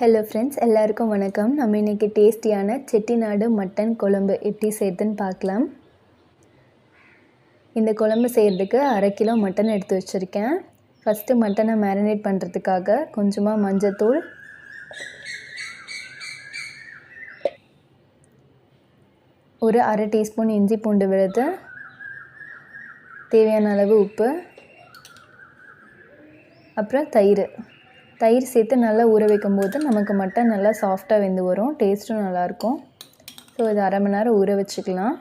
Hello friends எல்லாருக்கும் வணக்கம். நம்ம இன்றைக்கி டேஸ்டியான செட்டிநாடு மட்டன் குழம்பு எப்படி செய்யுதுன்னு பார்க்கலாம். இந்த குழம்பு செய்கிறதுக்கு அரை கிலோ மட்டன் எடுத்து வச்சுருக்கேன். ஃபஸ்ட்டு மட்டனை மேரினேட் பண்ணுறதுக்காக கொஞ்சமாக மஞ்சத்தூள் ஒரு அரை டீஸ்பூன் இஞ்சி பூண்டு விழுது தேவையான அளவு உப்பு அப்புறம் தயிர். தயிர் சேர்த்து நல்லா ஊற வைக்கும்போது நமக்கு மட்டன் நல்லா சாஃப்டாக வெந்து வரும். டேஸ்ட்டும் நல்லாயிருக்கும். ஸோ இது அரை மணி நேரம் ஊற வச்சுக்கலாம்.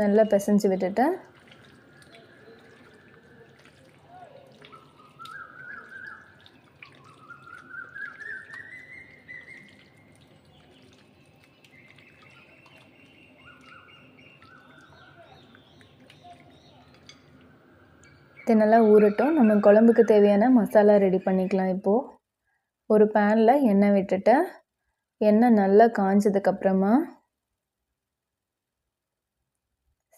நல்லா பிசைஞ்சு விட்டுட்டு இது நல்லா ஊறட்டும். நம்ம குழம்புக்கு தேவையான மசாலா ரெடி பண்ணிக்கலாம் இப்போது ஒரு பேனில் எண்ணெய் விட்டுட்டு எண்ணெய் நல்லா காஞ்சதுக்கப்புறமா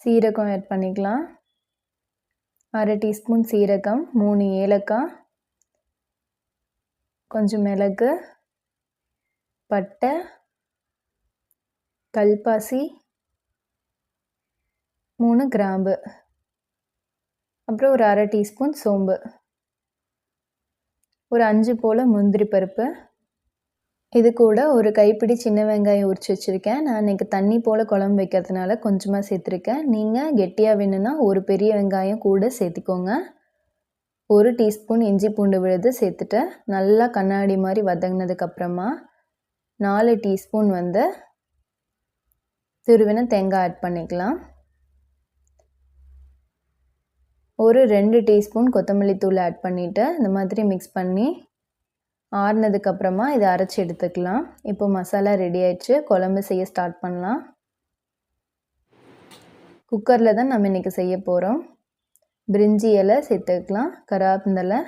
சீரகம் ஆட் பண்ணிக்கலாம். அரை டீஸ்பூன் சீரகம் மூணு ஏலக்காய் கொஞ்சம் மிளகு பட்டை கல்பாசி மூணு கிராம்பு. அப்புறம் ஒரு அரை டீஸ்பூன் சோம்பு. ஒரு அஞ்சு போல் முந்திரி பருப்பு. இது கூட ஒரு கைப்பிடி சின்ன வெங்காயம் உரிச்சு வச்சுருக்கேன். நான் இன்றைக்கி தண்ணி போல் குழம்பு வைக்கிறதுனால கொஞ்சமாக சேர்த்துருக்கேன். நீங்கள் கெட்டியாக வேணும்னா ஒரு பெரிய வெங்காயம் கூட சேர்த்துக்கோங்க. ஒரு டீஸ்பூன் இஞ்சி பூண்டு விழுது சேர்த்துட்டு நல்லா கண்ணாடி மாதிரி வதங்கினதுக்கப்புறமா நாலு டீஸ்பூன் வந்து துருவின தேங்காய் ஆட் பண்ணிக்கலாம். ஒரு ரெண்டு டீஸ்பூன் கொத்தமல்லி தூள் ஆட் பண்ணிவிட்டு இந்த மாதிரி மிக்ஸ் பண்ணி ஆறுனதுக்கப்புறமா இதை அரைச்சி எடுத்துக்கலாம். இப்போ மசாலா ரெடி ஆயிடுச்சு. குழம்பு செய்ய ஸ்டார்ட் பண்ணலாம். குக்கரில் தான் நம்ம இன்றைக்கி செய்ய போகிறோம் பிரிஞ்சி இலை சேர்த்துக்கலாம். கராப்பந்தலை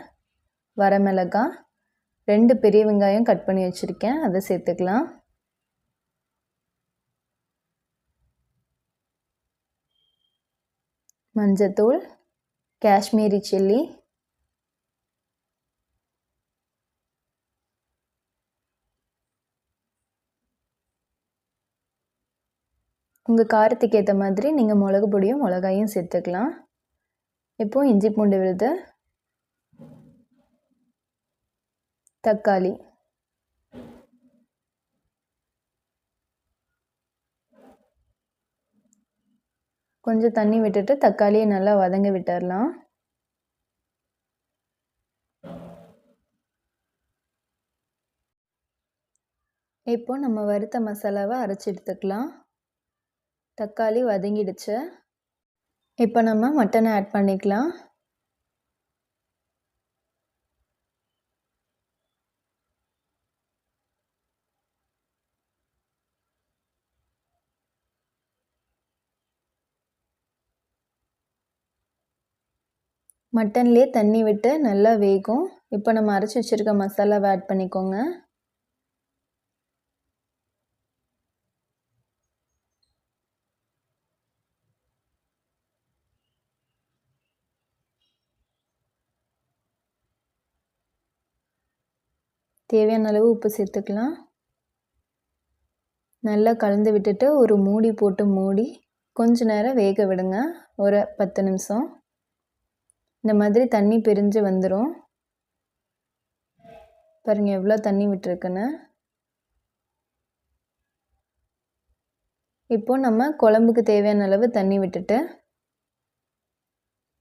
வரமிளகாய் ரெண்டு பெரிய வெங்காயம் கட் பண்ணி வச்சுருக்கேன். அதை சேர்த்துக்கலாம். மஞ்சத்தூள் காஷ்மீரி சில்லி உங்கள் காரத்துக்கு ஏற்ற மாதிரி நீங்கள் மிளகு பொடியும் மிளகாயும் சேர்த்துக்கலாம். இப்போது இஞ்சி பூண்டு விழுது. தக்காளி. கொஞ்சம் தண்ணி விட்டுட்டு தக்காளியை நல்லா வதங்க விட்டுடலாம் இப்போ நம்ம வறுத்த மசாலாவை அரைச்சி எடுத்துக்கலாம். தக்காளி வதங்கிடுச்சு. இப்போ நம்ம மட்டனை ஆட் பண்ணிக்கலாம். மட்டன்லேயே தண்ணி விட்டு நல்லா வேகும். இப்போ நம்ம அரைச்சி வச்சுருக்க மசாலாவை ஆட் பண்ணிக்கோங்க. தேவையான அளவு உப்பு சேர்த்துக்கலாம். நல்லா கலந்து விட்டுட்டு ஒரு மூடி போட்டு மூடி கொஞ்ச நேரம் வேக விடுங்க. ஒரு பத்து நிமிஷம். இந்த மாதிரி தண்ணி பிரிஞ்சு வந்துடும் பாருங்கள் எவ்வளோ தண்ணி விட்டுருக்குன்னு. இப்போது நம்ம குழம்புக்கு தேவையான அளவு தண்ணி விட்டுட்டு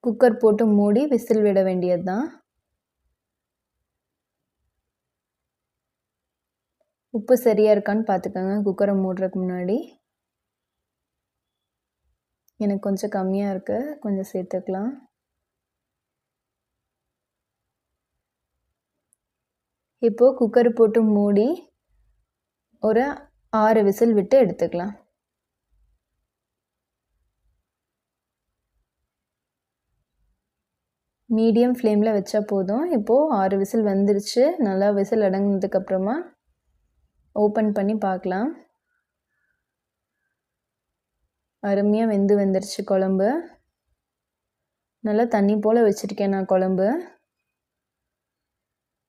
குக்கர் போட்டு மூடி விசில் விட வேண்டியது தான் உப்பு சரியாக இருக்கான்னு பார்த்துக்கோங்க குக்கரை மூடுறதுக்கு முன்னாடி. எனக்கு கொஞ்சம் கம்மியாக இருக்குது கொஞ்சம் சேர்த்துக்கலாம். இப்போது குக்கர் போட்டு மூடி ஒரு ஆறு விசில் விட்டு எடுத்துக்கலாம். மீடியம் ஃப்ளேமில் வச்சா போதும். இப்போது ஆறு விசில் வந்துருச்சு. நல்லா விசில் அடங்கினதுக்கப்புறமா ஓப்பன் பண்ணி பார்க்கலாம். அருமையாக வெந்து வந்துருச்சு குழம்பு. நல்லா தண்ணி போல் வச்சுருக்கேன் நான் குழம்பு.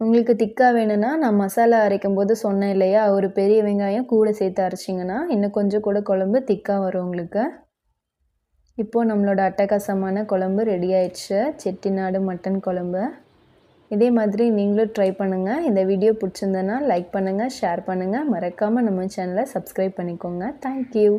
உங்களுக்கு திக்காக வேணும்னா நான் மசாலா அரைக்கும் போது சொன்னேன் இல்லையா ஒரு பெரிய வெங்காயம் கூட சேர்த்து அரைச்சிங்கன்னா இன்னும் கொஞ்சம் கூட குழம்பு திக்காக வரும் உங்களுக்கு. இப்போது நம்மளோட அட்டகாசமான குழம்பு ரெடி ஆயிடுச்சு. செட்டிநாடு மட்டன் குழம்பு. இதே மாதிரி நீங்களும் ட்ரை பண்ணுங்கள் இந்த வீடியோ பிடிச்சிருந்தனா லைக் பண்ணுங்கள் ஷேர் பண்ணுங்கள் மறக்காமல் நம்ம சேனலை சப்ஸ்கிரைப் பண்ணிக்கோங்க. தேங்க்யூ